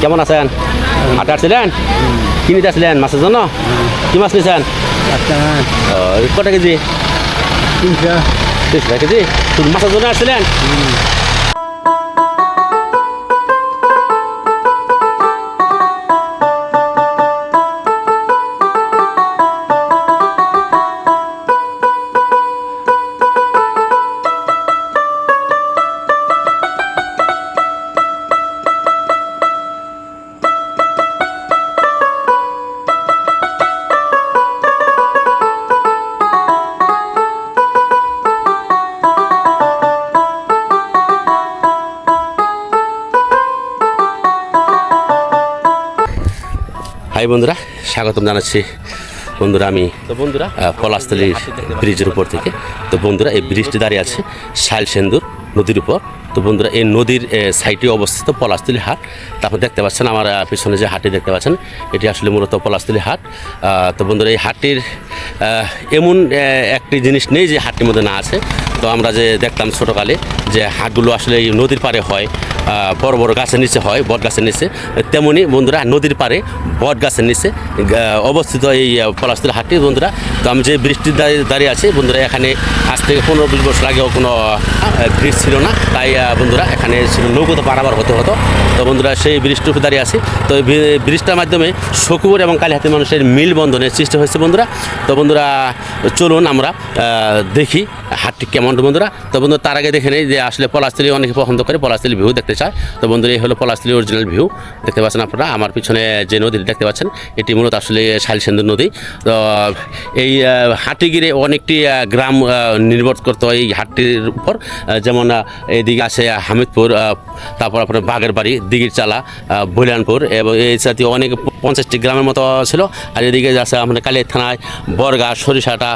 কেমন আছেন? হাটে আসছিলেন কিনিতে আসছিলেন মাছের জন্য? কি মাছ নিয়েছেন আচ্ছা কটা কেজি? তিনশো তিরিশ কেজি? শুধু মাছের জন্য আসছিলেন হাই বন্ধুরা স্বাগতম জানাচ্ছি। বন্ধুরা আমি তো বন্ধুরা পলাশতলির ব্রিজের উপর থেকে। তো বন্ধুরা এই ব্রিজটি দাঁড়িয়ে আছে শাইল সেন্দুর নদীর উপর। তো বন্ধুরা এই নদীর সাইটে অবস্থিত পলাশতলি হাট। তারপর দেখতে পাচ্ছেন আমার পিছনে যে হাটটি দেখতে পাচ্ছেন এটি আসলে মূলত পলাশতলি হাট। তো বন্ধুরা এই হাটটির এমন একটি জিনিস নেই যে হাটটির মধ্যে না আছে। তো আমরা যে দেখতাম ছোটোকালে যে হাটগুলো আসলে এই নদীর পাড়ে হয় বড় বড় গাছের নিচে হয়, বট গাছের নিচে, তেমনি বন্ধুরা নদীর পাড়ে বট গাছের নিচে অবস্থিত এই পলাশতলা হাটটি বন্ধুরা। তো আমি যে বৃষ্টির দাঁড়িয়ে দাঁড়িয়ে আছি, বন্ধুরা এখানে আজ থেকে পনেরো বিশ বছর আগেও কোনো ব্রিজ ছিল না, তাই বন্ধুরা এখানে ছিল নৌকোতে পারাবার হতে হতো। তো বন্ধুরা সেই ব্রিজটির উপর দাঁড়িয়ে আছি। তো ব্রিজটার মাধ্যমে শকুর এবং কালীহাতি মানুষের মিল বন্ধনের সৃষ্টি হয়েছে বন্ধুরা। তো বন্ধুরা চলুন আমরা দেখি হাটটি কেমন বন্ধুরা। তো বন্ধু তার আগে দেখে নেই যে আসলে পলাশতলি অনেকে পছন্দ করে পলাশতলি ভিউ দেখতে চায়। তো বন্ধুরা এই হলো পলাশতলি অরিজিনাল ভিউ দেখতে পাচ্ছেন আপনারা আমার পিছনে যে নদীটি দেখতে পাচ্ছেন এটি মূলত আসলে শালসেন্দু নদী। তো এই ঘিরে অনেকটি গ্রাম নির্ভর করতো এই হাটটির উপর। যেমন আহ, এইদিকে আছে হামিদপুর তারপর আপনার বাগের বাড়ি দিঘির চালা বলিয়ানপুর এবং এই জাতীয় অনেক পঞ্চাশটি গ্রামের মতো ছিল। আর এদিকে আছে আমাদের কালিয়া থানায়, বরগা, সরিষাটা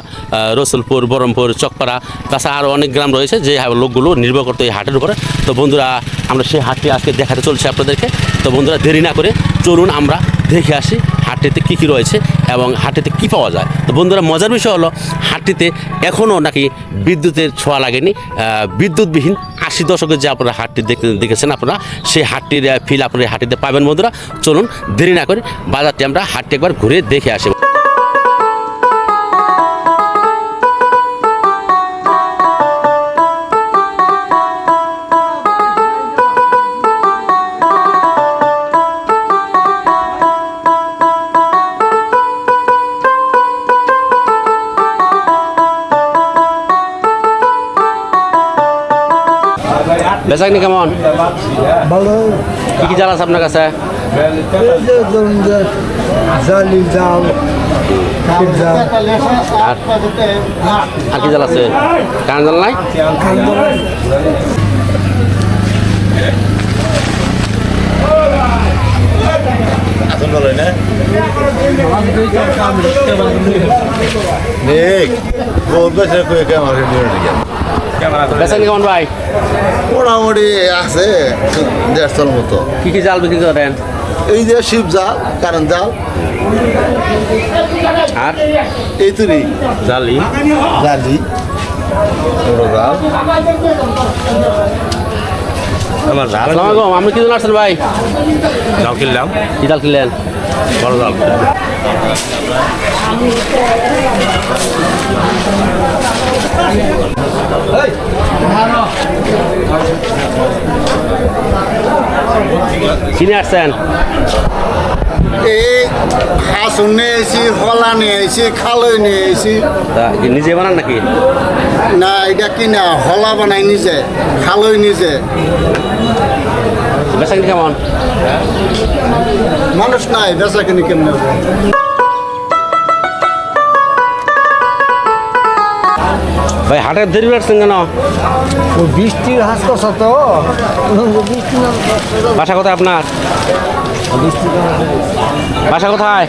রসুলপুর, বরমপুর, চকপাড়া, তাছাড়া আরও অনেক গ্রাম রয়েছে যে লোকগুলো নির্ভর করতো এই হাটের উপরে। তো বন্ধুরা, আমরা সেই হাটটি আজকে দেখাতে চলছি আপনাদেরকে। তো বন্ধুরা, দেরি না করে চলুন আমরা দেখে আসি হাটটিতে কী কী রয়েছে এবং হাটটিতে কী পাওয়া যায়। তো বন্ধুরা, মজার বিষয় হলো হাটটিতে এখনও নাকি বিদ্যুতের ছোঁয়া লাগেনি। বিদ্যুৎবিহীন আশি দশকের যে আপনারা হাটটি দেখেছেন আপনারা, সেই হাটটির ফিল আপনারা হাটটিতে পাবেন বন্ধুরা। চলুন দেরি না করে বাজারটি আমরা হাটটি একবার ঘুরে দেখে আসি। বেচাকনি কেমন? ভালো। কী কী জাল আছে আপনার কাছে? জালি জাল আর আর কি জাল আছে? কান জাল নাই? Nick, বলবে সে কয়ে ক্যামেরা নিয়ে বেচাকনি কেমন ভাই। মোটামুটি আছে দেড়শোর মতো। কী কী জাল বিক্রি করেন? এই যে শিব জাল কারেন্ট জাল। আর? এই তুরি জালি। জালি। বড় জাল। আমার জাল আপনি কি আসছেন ভাই? জাল কিনলাম। কি জাল কিনলেন? বড় জাল। কিনে আসছেন? এই হাসুন নিয়ে এসি হলা নিয়ে এসি খালই নিয়ে এসি নিজে বানান নাকি? না এটা কি না হলা বানাই নিছে খালই নিছে বেচাকনি কেমন? মানুষ নাই বেচা কিনি কেমন ভাই হাটের দেরি আসছেন কেন? বৃষ্টির হাস কষা তো। বাসা কোথায় আপনার? বাসা কোথায়?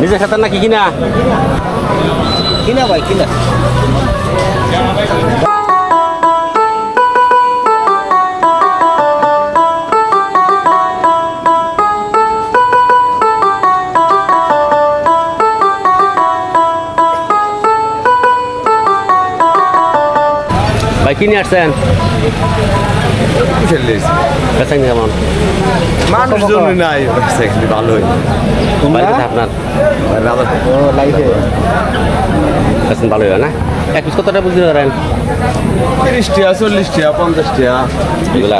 নিজের খেতে না কি কিনা? কিনা ভাই কিনা। ভাই কিনে আসছেন? কিনে কেমন? মানুষজন নাই সেখানে ভালোই। আপনার? বেচেন ভালোই হয় না? এক পিস কত টাকা বুঝতে পারেন? তিরিশ টাকা চল্লিশ টাকা পঞ্চাশ টাকা এগুলা?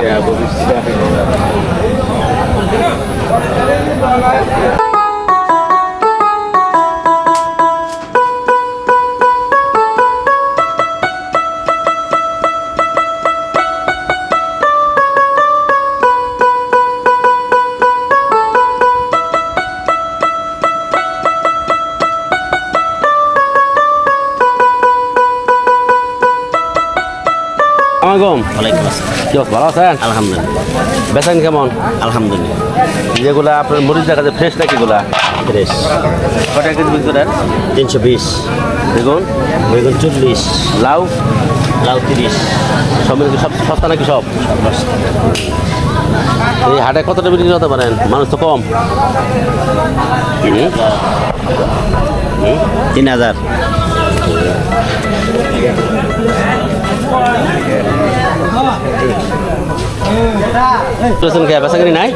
ভালো আছেন? আলহামদুলিল্লাহ। বেচেন কেমন? আলহামদুলিল্লাহ। যেগুলা আপনার মরিচ দেখা যায় ফ্রেশ নাকি এগুলা? ফ্রেশ কত টাকা কেজি বিক্রি করেন তিনশো বিশ। বেগুন? বেগুন চল্লিশ। লাউ? লাউ তিরিশ। সব সব সস্তা নাকি সব? এই হাটে কতটা বিক্রি করতে পারেন? মানুষ তো কম। তিন হাজার। বেচেন কে বেচাকিনি নাই?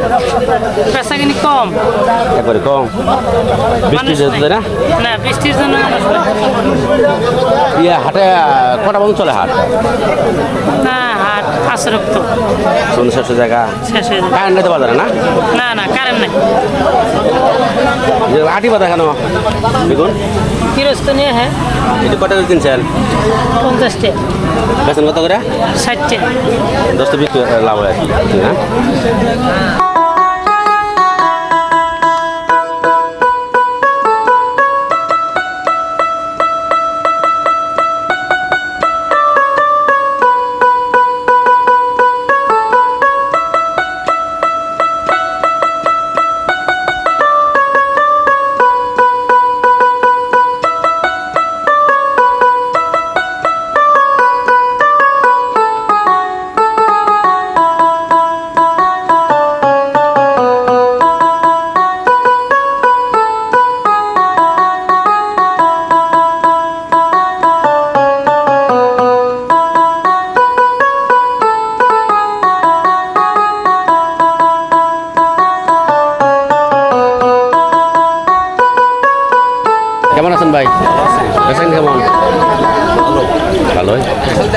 পেশাকিনি কম। একবারে কম। বৃষ্টি মানুষ যেতে নাই। না না বৃষ্টির জন্য। ইয়ে হাটে কটা বন্ধ চলে হাট? না হাট আসরক্ত সন্ধ্যা শেষ জায়গা শেষ হয়ে যাবে কারেন্ট পারে না? না না কারেন্ট নাই। আটি বাধা কেন? বেগুন? কিরস্ত নিয়ে হ্যাঁ। এটা কটা দিন কিনছেন পঞ্চাশটা। বেতন কত করে? ষাটটা। দশটা বিক্রি লাভ হয় না?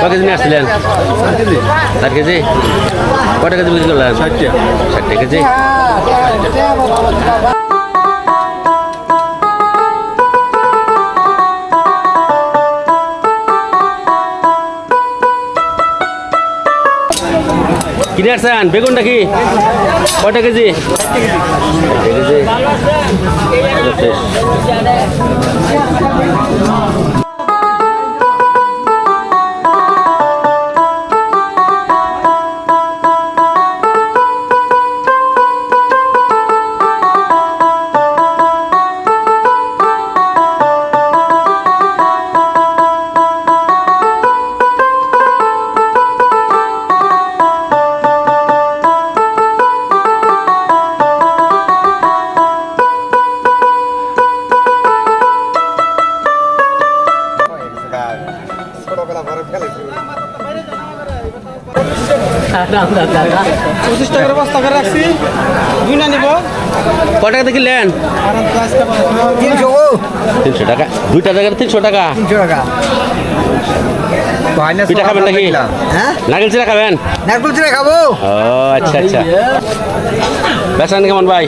কয় কেজি আসছিলেন? ষাট কেজি? কটা কেজি বিক্রি করলেন? ষাটটা ষাটটা কেজি? কিনে আসছেন? বেগুনটা কি? কয়টা কেজি? ষাটটা কেজি ফ্রেশ পঁচিশ টাকার বস্তা করে রাখছি। দুই না নিব। কয় টাকা কিনলেন তিনশো তিনশো টাকা। দুইটা জায়গায় তিনশো টাকা। তিনশো টাকা। পিঠা খাবেন নাকি? হ্যাঁ? নাগেল চিরা খাবেন? নারকুল চিরা খাব। ও আচ্ছা আচ্ছা। বেচান কেমন ভাই?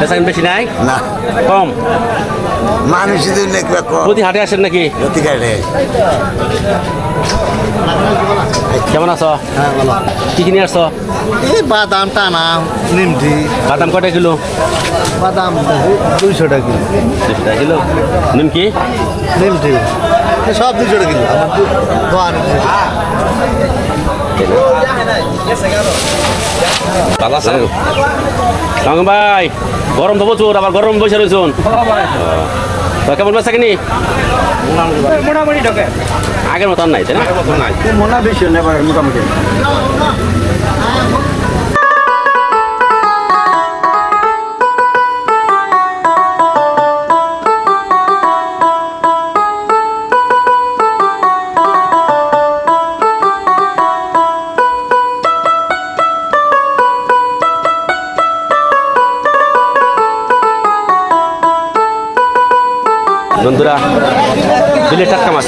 বেচান বেশি নাই না কম মানুষ প্রতি হাটে আসেন নাকি কেমন আছো কি কিনে আসছো এই বাদাম টানা নিমটি বাদাম কটা কিলো বাদাম দুইশো টাকা কিলো দুশো টাকা কিলো নিমকি নিমটি সব দুইশো টাকা কিলো ভাই গরম তো প্রচুর আবার গরম বসে রয়েছেন। কেমন বেচা কিনি? মোটামুটি ঢোকে। আগের মতন নাই তাই না? মনে মোটামুটি।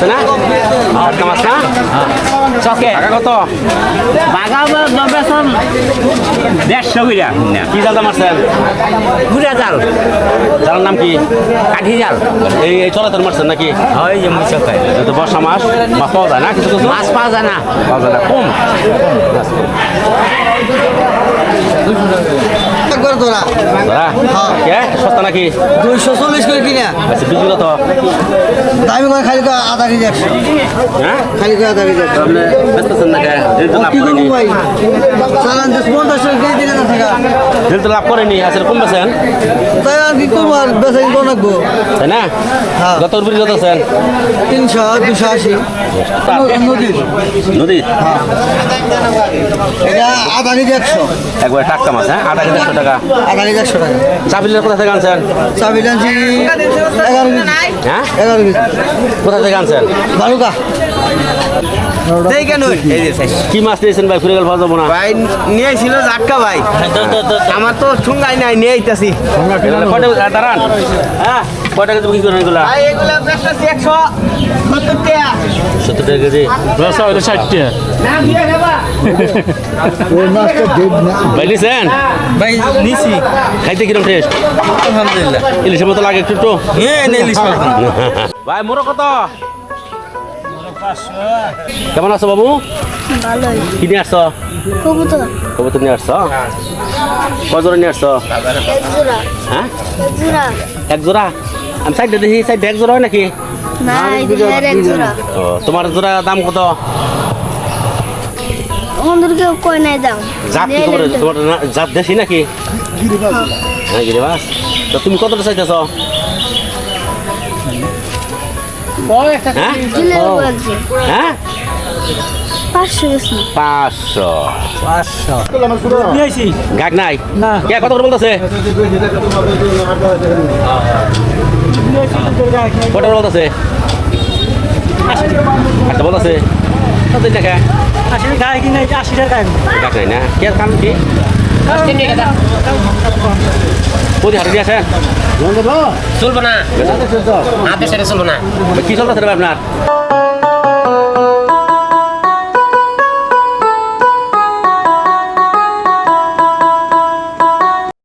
মাছ না? টাটকা মাছ না? চকে। টাকা কত বাগা বেতন দেড়শো কি মারছেন জাল। জালার নাম কি? কাঠি জাল। এই এই মারছেন নাকি? হয় যে তো বর্ষা মাস মাছ পাওয়া যায় না? কিছু কিছু মাছ পাওয়া যায় না। পাওয়া যায় না। কম। একবার তোরা? দাদা কে? সস্তা নাকি? দুইশো চল্লিশ করে কিনা। আচ্ছা বিক্রি কত দামি করে খালি করে আধা কেজি একশো। হ্যাঁ? খালি করে আধা কেজি একশো। আপনি বেচতেছেন না কে? দিল তো লাভ কি করব ভাই? চালান যে পঞ্চাশ টাকা কেজি দিলে না থাকা। দিল তো লাভ করেনি আসলে কম বেছেন তাই আর কি করব আর বেচা কিনবো নাকবো তাই না? হ্যাঁ। তিনশো দুশো আশি। নদীর নদী। এটা আধা কেজি একশো। একবার টাটকা মাছ হ্যাঁ? আধা কেজি একশো টাকা। আধা একশো টাকা। চাপিলের কোথা থেকে আনছেন? চাবি আনছি এগারো হ্যাঁ? এগারো কোথা থেকে আনছেন? বালুকা। কি মাছ নিয়েছেন ভাই? ফুরে গেল যাব না? ভাই নিয়েছিল জাটকা ভাই। আমার তো ঠুঙ্গাই নাই নিয়ে আইতাছি। দাঁড়ান। হ্যাঁ? কয়টা কেজি বিক্রি করেন এগুলা? সত্তর টাকা। টাকা কেজি। ওই মাছটা দেব। না। ভাই নিছি। খাইতে কিরম টেস্ট আলহামদুলিল্লাহ। ইলিশের মতো লাগে একটু একটু। হ্যাঁ ভাই মোরো কত? কেমন আছো বাবু? কি নিয়ে আসছো? কবুতর। কবুতর নিয়ে আসছো? কজোড়া নিয়ে আসছো? হ্যাঁ? এক জোড়া? আমি সাইডে দেখি সাইডে এক জোড়া হয় নাকি? ও তোমার জোড়া দাম কত? আমাদেরকে কই নাই দাম। জাত কি তোমার না- জাত দেশি নাকি? হ্যাঁ গিরে তো তুমি কতটা চাইতেছ? হ্যাঁ? হ্যাঁ? পাঁচশো পাঁচশো। গাক নাই? কে কত করে বলতেছে? কত করে বলতেছে? আচ্ছা বলতেছে। কত টাকা আসলে গায়ে কিনে আশি টাকা গাক নাই না? কে কাম কি? কোথায় হাটে দিয়ে আসেন? চলবো না আদেশ চলবো না কি চলতেছে আপনার?